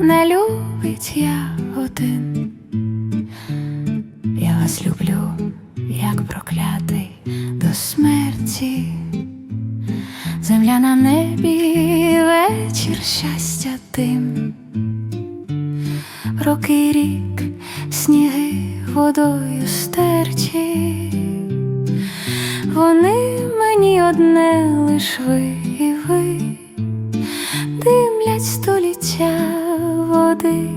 не любить я один. Я вас люблю, як проклятий до смерті. Земля на небі, вечір щастя тим. Роки рік, сніги водою стерчі. Вони мені одне лиш ви і ви димлять століття води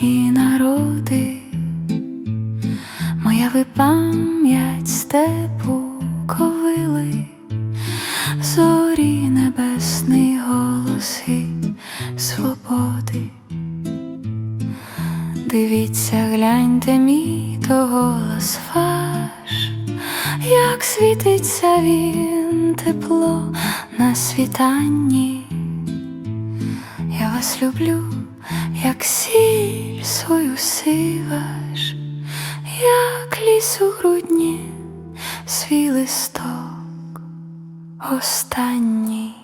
і народи. Моя ви пам'ять степу ковили, зорі небесний голос свободи. Дивіться, гляньте мій то голос ваш, як світиться він тепло на світанні. Вас люблю, як сіль свою сиваш, як ліс у грудні, свій листок останній.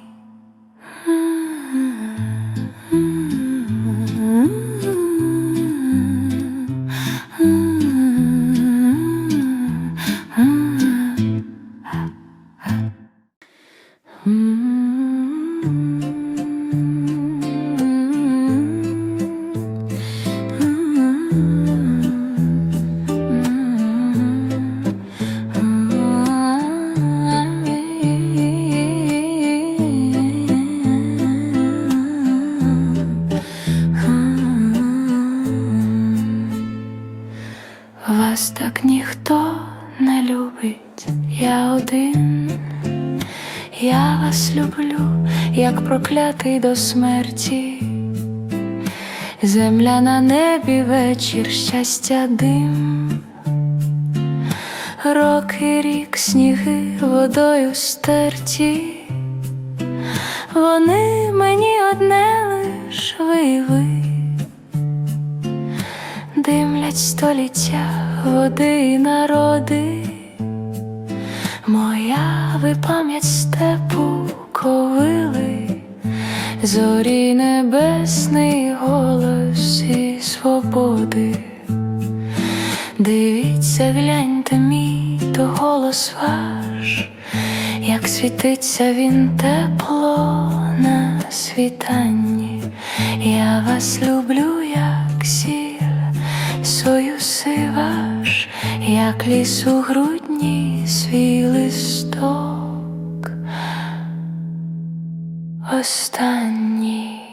Вас так ніхто не любить, я один. Я вас люблю, як проклятий до смерті. Земля на небі, вечір, щастя, дим. Роки рік, сніги водою стерті. Вони мені одне Димлять століття, води народи. Моя ви пам'ять степу ковили, зорі небесний голос і свободи. Дивіться, гляньте мій то голос ваш, як світиться він тепло на світанні. Я вас люблю, як ліс у грудні свій листок останній.